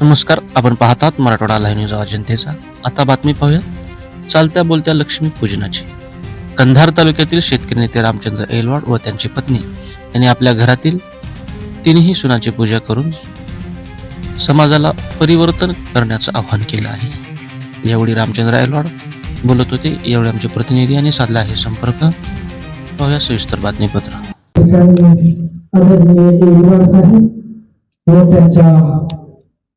नमस्कार आपण पाहतात मराठवाडा लाईव्ह न्यूज आवाज जनतेचा आता बातमी पाहूया. चालत्या बोलत्या लक्ष्मी पूजनाची. कंधार तालुक्यातील शेतकरी नेते रामचंद्र एलवाड व त्यांची पत्नी यांनी आपल्या घरातील तिन्ही सुनाची पूजा करून समाजाला परिवर्तन करण्याचं आवाहन केलं आहे. यावेळी रामचंद्र एलवाड बोलत होते. यावेळी आमचे प्रतिनिधी यांनी साधला आहे संपर्क. पाहूया सविस्तर बातमीपत्र.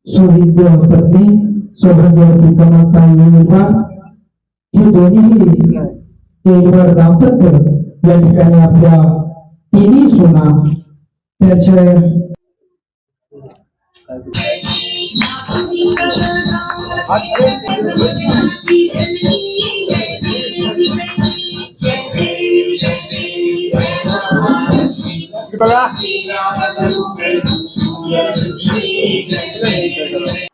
ठिकाणी आदरणीय एलिवाड साहेब व त्यांच्या सुविद्य पत्नी सौभाग्यवती कमलताई एलिवाड हे दोन्ही एलिवाड दाम्पत्य या ठिकाणी आपल्या तिन्ही सुना त्यांच्या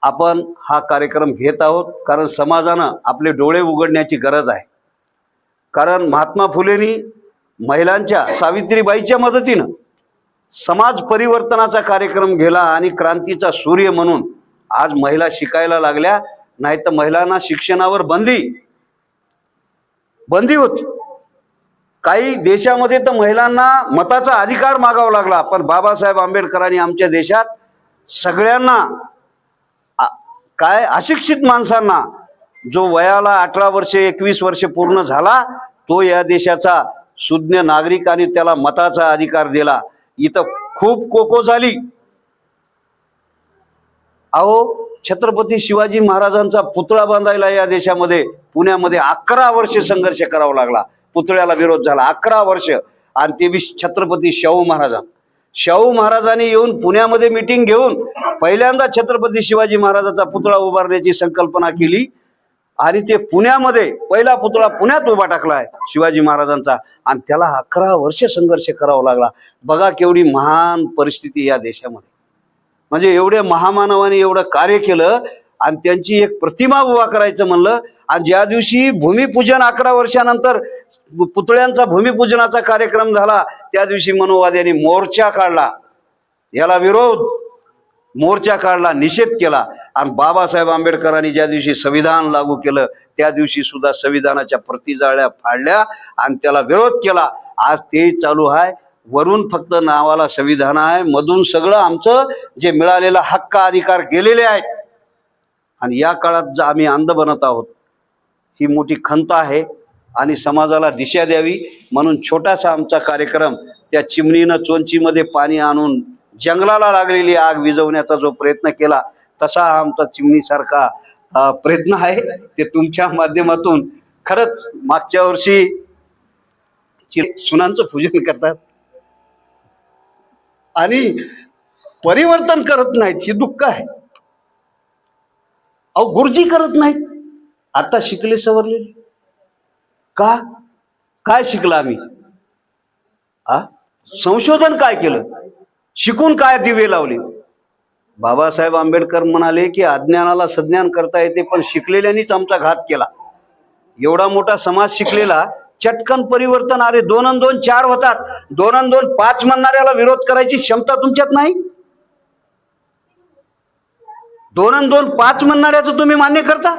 आपण हा कार्यक्रम घेत आहोत कारण समाजानं आपले डोळे उघडण्याची गरज आहे. कारण महात्मा फुलेंनी महिलांच्या सावित्रीबाईच्या मदतीनं समाज परिवर्तनाचा कार्यक्रम गेला आणि क्रांतीचा सूर्य म्हणून आज महिला शिकायला लागल्या नाही तर महिलांना शिक्षणावर बंदी बंदी होती. काही देशामध्ये तर महिलांना मताचा अधिकार मागावा लागला पण बाबासाहेब आंबेडकरांनी आमच्या देशात सगळ्यांना काय अशिक्षित माणसांना जो वयाला अठरा वर्षे एकवीस वर्षे पूर्ण झाला तो या देशाचा सुज्ञ नागरिक आणि त्याला मताचा अधिकार दिला. इथं खूप कोको झाली. अहो छत्रपती शिवाजी महाराजांचा पुतळा बांधायला या देशामध्ये पुण्यामध्ये अकरा वर्षे संघर्ष करावा लागला. पुतळ्याला विरोध झाला. अकरा वर्ष आणि ते बी छत्रपती शाहू महाराजां. शाहू महाराजांनी येऊन पुण्यामध्ये मिटिंग घेऊन पहिल्यांदा छत्रपती शिवाजी महाराजाचा पुतळा उभारण्याची संकल्पना केली. आणि ते पुण्यामध्ये पहिला पुतळा पुण्यात उभा टाकला आहे शिवाजी महाराजांचा. आणि त्याला अकरा वर्ष संघर्ष करावा लागला. बघा केवढी महान परिस्थिती या देशामध्ये. म्हणजे एवढे महामानवाने एवढं कार्य केलं आणि त्यांची एक प्रतिमा उभा करायचं म्हणलं. आणि ज्या दिवशी भूमिपूजन अकरा वर्षानंतर पुतळ्यांचा भूमिपूजनाचा कार्यक्रम झाला त्या दिवशी मनोवाद यांनी मोर्चा काढला. याला विरोध मोर्चा काढला निषेध केला. आणि बाबासाहेब आंबेडकरांनी ज्या दिवशी संविधान लागू केलं त्या दिवशी सुद्धा संविधानाच्या प्रतिजाळ्या फाडल्या आणि त्याला विरोध केला. आज ते चालू आहे. वरून फक्त नावाला संविधान आहे. मधून सगळं आमचं जे मिळालेला हक्क अधिकार गेलेले आहेत. आणि या काळात आम्ही अंध बनत आहोत. ही मोठी खंत आहे. आणि समाजाला दिशा द्यावी म्हणून छोटासा आमचा कार्यक्रम त्या चिमणीनं चोंचीमध्ये पाणी आणून जंगलाला लागलेली आग विझवण्याचा जो प्रयत्न केला तसा हा आमचा चिमणीसारखा प्रयत्न आहे. ते तुमच्या माध्यमातून खरंच मागच्या वर्षी सुनांचं पूजन करतात. आणि परिवर्तन करत नाहीत ही दुःख आहे. अहो गुरुजी करत नाहीत. आता शिकले सवरले का? काय शिकलं आम्ही? आ? संशोधन काय केलं? शिकून काय दिवे लावले? बाबासाहेब आंबेडकर म्हणाले की अज्ञानाला सज्ञान करता येते पण शिकलेल्यांनीच आमचा घात केला. एवढा मोठा समाज शिकलेला चटकन परिवर्तन अरे दोन अन दोन चार होतात. दोन अन दोन पाच म्हणणाऱ्याला विरोध करायची क्षमता तुमच्यात नाही? दोन अन दोन पाच म्हणणाऱ्याचं तुम्ही मान्य करता?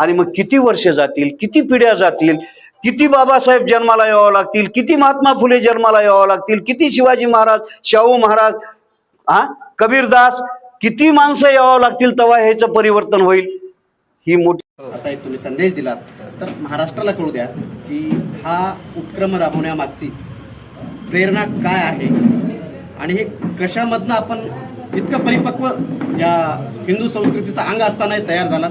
आणि मग किती वर्ष जातील किती पिढ्या जातील किती बाबासाहेब जन्माला यावं लागतील किती महात्मा फुले जन्माला यावं लागतील किती शिवाजी महाराज शाहू महाराज हा? कबीरदास किती माणसं यावं लागतील तेव्हा ह्याचं परिवर्तन होईल? ही मोठी साहेब तुम्ही संदेश दिलात. तर महाराष्ट्राला कळू द्या की हा उपक्रम राबवण्यामागची प्रेरणा काय आहे? आणि हे कशामधनं आपण इतकं परिपक्व या हिंदू संस्कृतीचा अंग असतानाही तयार झाला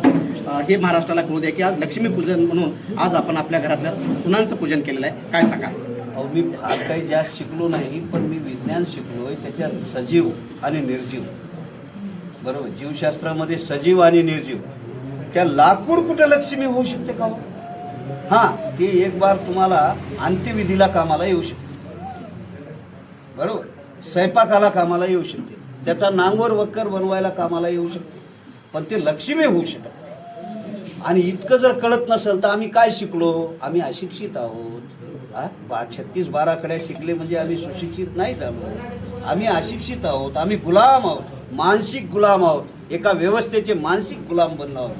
हे महाराष्ट्राला कळू द्या की आज लक्ष्मीपूजन म्हणून आज आपण आपल्या घरातल्या सुनांचं पूजन केलेलं आहे. काय सांगा अहो मी फार काही जास्त शिकलो नाही पण मी विज्ञान शिकलोय त्याच्यात सजीव आणि निर्जीव. बरोबर? जीवशास्त्रामध्ये सजीव आणि निर्जीव. त्या लाकूड कुठे लक्ष्मी होऊ शकते का हो? हा ते एक बार तुम्हाला अंत्यविधीला कामाला येऊ शकते. बरोबर? स्वयंपाकाला कामाला येऊ शकते. त्याचा नांगोर वक्कर बनवायला कामाला येऊ शकते. पण ते लक्ष्मी होऊ शकत आणि इतकं जर कळत नसेल तर आम्ही काय शिकलो? आम्ही अशिक्षित आहोत. हा? बा छत्तीस बाराकडे शिकले म्हणजे आम्ही सुशिक्षित नाही झालो आम्ही अशिक्षित आहोत. आम्ही गुलाम आहोत. मानसिक गुलाम आहोत. एका व्यवस्थेचे मानसिक गुलाम बनलो आहोत.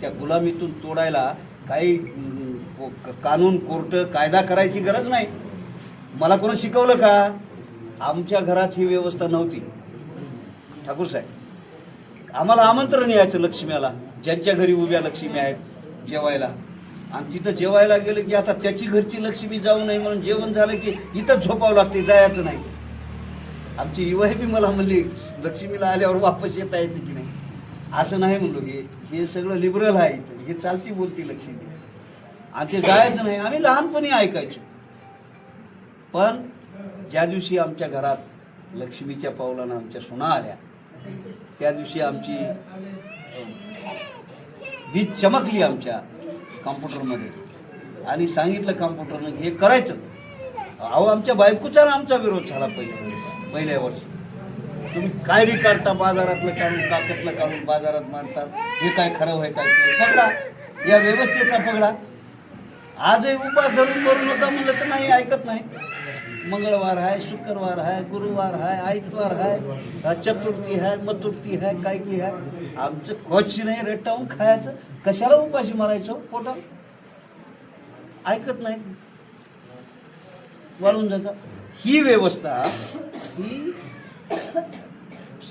त्या गुलामीतून तोडायला काही को- कानून कोर्ट कायदा करायची गरज नाही. मला कोणी शिकवलं का? आमच्या घरात ही व्यवस्था नव्हती. ठाकूर साहेब. आम्हाला आमंत्रण यायचं लक्ष्मीला. ज्यांच्या घरी उभ्या लक्ष्मी आहेत जेवायला. आणि तिथं जेवायला गेलं की आता त्याची घरची लक्ष्मी जाऊ नये म्हणून जेवण झालं की इथंच झोपावं लागते जायचं नाही. आमची युवाही बी मला म्हणली लक्ष्मीला आल्यावर वापस येता येते की नाही? असं नाही म्हणलो हे हे सगळं लिबरल आहे इथं. हे चालती बोलती लक्ष्मी. आणि ते जायचं नाही. आम्ही लहानपणी ऐकायचो. पण ज्या दिवशी आमच्या घरात लक्ष्मीच्या पावलानं आमच्या सुना आल्या त्या दिवशी आमची वीज चमकली आमच्या कॉम्प्युटरमध्ये. आणि सांगितलं कॉम्प्युटरनं हे करायचं. अहो आमच्या बायकोचा ना आमचा विरोध झाला पहिल्या पहिल्या वर्षी. तुम्ही काय बी काढता बाजारातलं काढून काकतलं काढून बाजारात मांडता हे काय खरं व्हाय काय पगडा या व्यवस्थेचा पगडा आजही उपास धरून करू नका म्हणलं तर नाही ऐकत नाही. मंगळवार आहे शुक्रवार आहे गुरुवार आहे आयतवार आहे चतुर्थी आहे मतुर्थी आहे काय की आहे? आमचं कोच नाही रेटावून खायचं. कशाला उपाशी मारायचो हो? पोटा ऐकत नाही वाढून जायचं. ही व्यवस्था ही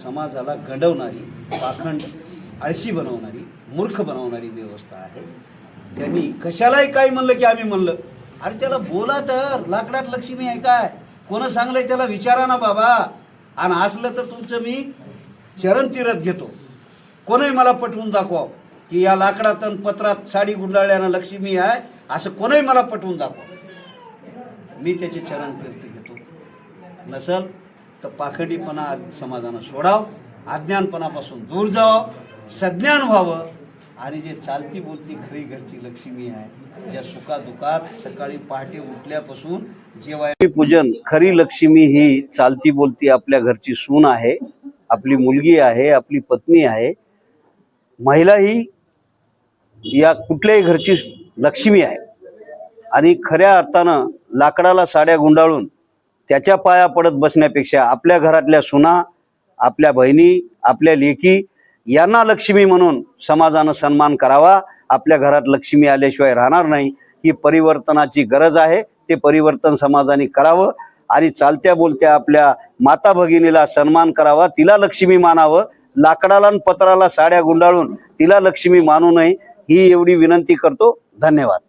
समाजाला गंडवणारी पाखंड आळशी बनवणारी मूर्ख बनवणारी व्यवस्था आहे. त्यांनी कशालाही काय म्हणलं की आम्ही म्हणलं. अरे त्याला बोला तर. लाकडात लक्ष्मी आहे काय? कोण सांगलंय त्याला? विचारा ना बाबा. आणि असलं तर तुमचं मी चरण तिरत घेतो. कोणही मला पटवून दाखवा की या लाकडात पत्रात साडी गुंडाळल्यानं लक्ष्मी आहे असं कोणही मला पटवून दाखवा मी त्याचे चरण तीर्थ घेतो. नसल तर पाखंडीपणा समाजानं सोडाव. अज्ञानपणापासून दूर जावं. सज्ञान व्हावं. आणि जे चालती बोलती खरी घरची लक्ष्मी आहे ज्या सुखादुखात सकाळी पहाटे उठल्यापासून जेवाय पूजन खरी लक्ष्मी ही चालती बोलती आपल्या घरची सून आहे आपली मुलगी आहे आपली पत्नी आहे. महिला ही या कुठल्याही घरची लक्ष्मी आहे. आणि खऱ्या अर्थानं लाकडाला साड्या गुंडाळून त्याच्या पाया पडत बसण्यापेक्षा आपल्या घरातल्या सुना आपल्या बहिणी आपल्या लेकी यांना लक्ष्मी म्हणून समाजानं सन्मान करावा. आपल्या घरात लक्ष्मी आल्याशिवाय राहणार नाही. ही परिवर्तनाची गरज आहे. ते परिवर्तन समाजाने करावं आणि चालत्या बोलत्या आपल्या माता भगिनीला सन्मान करावा. तिला लक्ष्मी मानावं. लाकडाला आणि पत्राला साड्या गुंडाळून तिला लक्ष्मी मानू नये. ही एवढी विनंती करतो. धन्यवाद.